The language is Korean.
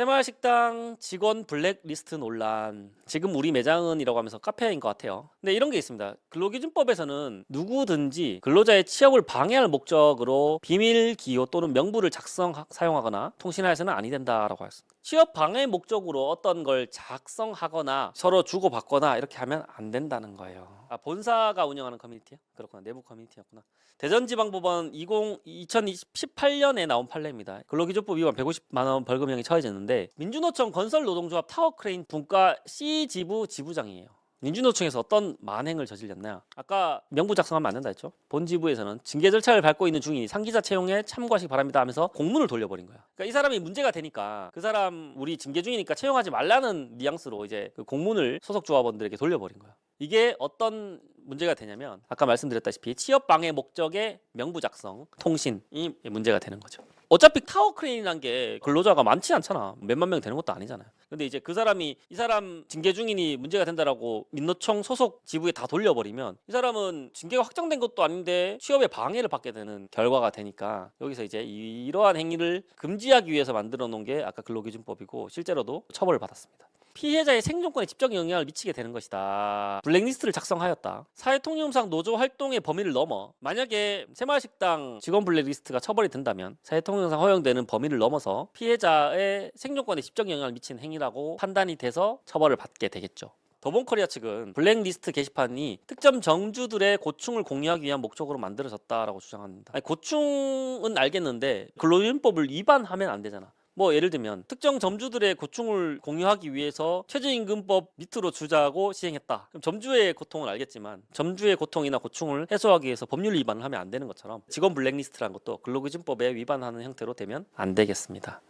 새마을식당 직원 블랙리스트 논란. 지금 우리 매장은이라고 하면서 카페인 것 같아요. 근데 이런 게 있습니다. 근로기준법에서는 누구든지 근로자의 취업을 방해할 목적으로 비밀 기호 또는 명부를 작성 사용하거나 통신하여서는 아니 된다라고 했습니다. 취업 방해 목적으로 어떤 걸 작성하거나 서로 주고받거나 이렇게 하면 안 된다는 거예요. 아, 본사가 운영하는 커뮤니티야? 그렇구나. 내부 커뮤니티였구나. 대전지방법원 20, 2018년에 나온 판례입니다. 근로기준법 위반 150만 원 벌금형이 처해졌는데 민주노총 건설노동조합 타워크레인 분과 C 지부 지부장이에요. 민주노총에서 어떤 만행을 저질렀냐? 아까 명부 작성하면 안 된다 했죠. 본 지부에서는 징계 절차를 밟고 있는 중이니 상기자 채용에 참고하시기 바랍니다 하면서 공문을 돌려버린 거야. 그러니까 이 사람이 문제가 되니까 그 사람 우리 징계 중이니까 채용하지 말라는 뉘앙스로 이제 그 공문을 소속 조합원들에게 돌려버린 거야. 이게 어떤 문제가 되냐면 아까 말씀드렸다시피 취업 방해 목적의 명부 작성, 통신이 문제가 되는 거죠. 어차피 타워 크레인이란 게 근로자가 많지 않잖아. 몇만 명 되는 것도 아니잖아요. 근데 이제 그 사람이 이 사람 징계 중이니 문제가 된다라고 민노총 소속 지부에 다 돌려버리면 이 사람은 징계가 확정된 것도 아닌데 취업에 방해를 받게 되는 결과가 되니까 여기서 이제 이러한 행위를 금지하기 위해서 만들어 놓은 게 아까 근로기준법이고 실제로도 처벌을 받았습니다. 피해자의 생존권에 직접 영향을 미치게 되는 것이다. 블랙리스트를 작성하였다. 사회통념상 노조 활동의 범위를 넘어 만약에 새마을식당 직원 블랙리스트가 처벌이 된다면 사회통념상 허용되는 범위를 넘어서 피해자의 생존권에 직접 영향을 미치는 행위라고 판단이 돼서 처벌을 받게 되겠죠. 더본코리아 측은 블랙리스트 게시판이 특정 정주들의 고충을 공유하기 위한 목적으로 만들어졌다라고 주장합니다. 아니, 고충은 알겠는데 근로기준법을 위반하면 안 되잖아. 뭐 예를 들면 특정 점주들의 고충을 공유하기 위해서 최저임금법 밑으로 주자고 시행했다. 그럼 점주의 고통을 알겠지만 점주의 고통이나 고충을 해소하기 위해서 법률 위반을 하면 안 되는 것처럼 직원 블랙리스트라는 것도 근로기준법에 위반하는 형태로 되면 안 되겠습니다.